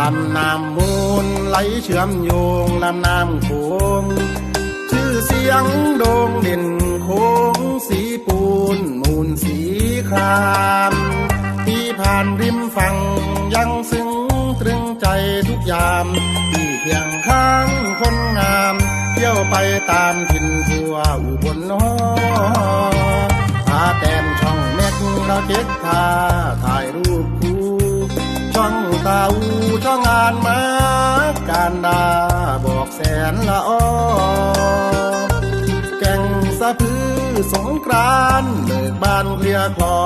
ลำน้ำมูลไหลเชื่อมโยงลำน้ำโขงชื่อเสียงโด่งเด่นโค้งสีปูนมูลสีครามที่ผ่านริมฝั่งยังซึ้งตรึงใจทุกยามที่เคียงข้างคนงาม เที่ยวไปตามถิ่นทั่วอุบลนอพาแต้มช่องเม็กละเก็ด ช่องตาอูช่องงานมาการดาบอกแสนละออแก่งสะพือสงกรานเบิกบานเคลียคลอ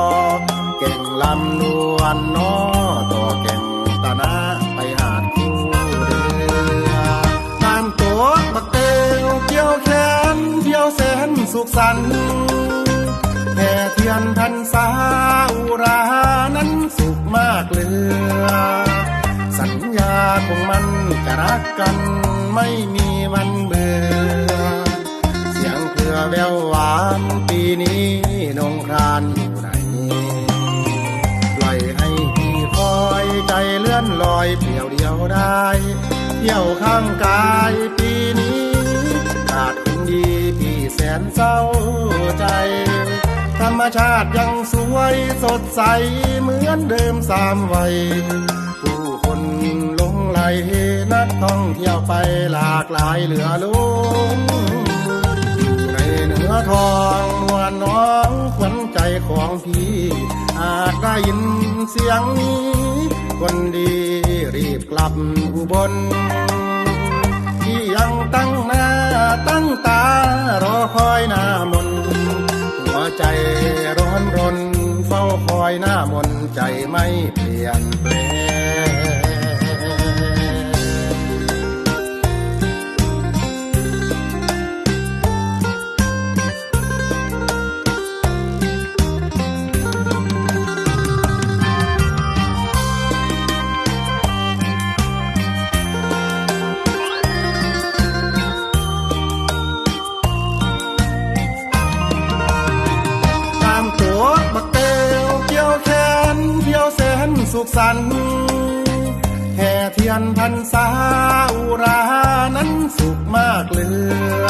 แก่งลำนวลนอต่อแก่งตานาไปหาดคู่เรือน้ำตัวบักเตวเกี่ยวแขนเที่ยวแสนสุขสันต์ รักกันไม่มีวันเบื่อ เสียงเครือแววหวานปีนี้นงครานอยู่ไหนปล่อยให้พี่คอยใจเลื่อนลอยเปลี่ยวเดียวได้เที่ยวข้างกายปีนี้ขาดคนดีพี่แสนเศร้าใจ ธรรมชาติยังสวยสดใสเหมือนเดิมสามวัยผู้ ท่องเที่ยวไปหลากหลายเหลือล้นในเหนือทองนวลน้องขวัญใจของพี่ อาจได้ยินเสียงนี้ คนดีรีบกลับอุบลที่ยังตั้งหน้าตั้งตารอคอยหน้ามนหัวใจร้อนรน เฝ้าคอยหน้ามนใจไม่เปลี่ยนแปลงุขสันต์แห่เทียนพันษาอุรานั้นสุขมากเลือ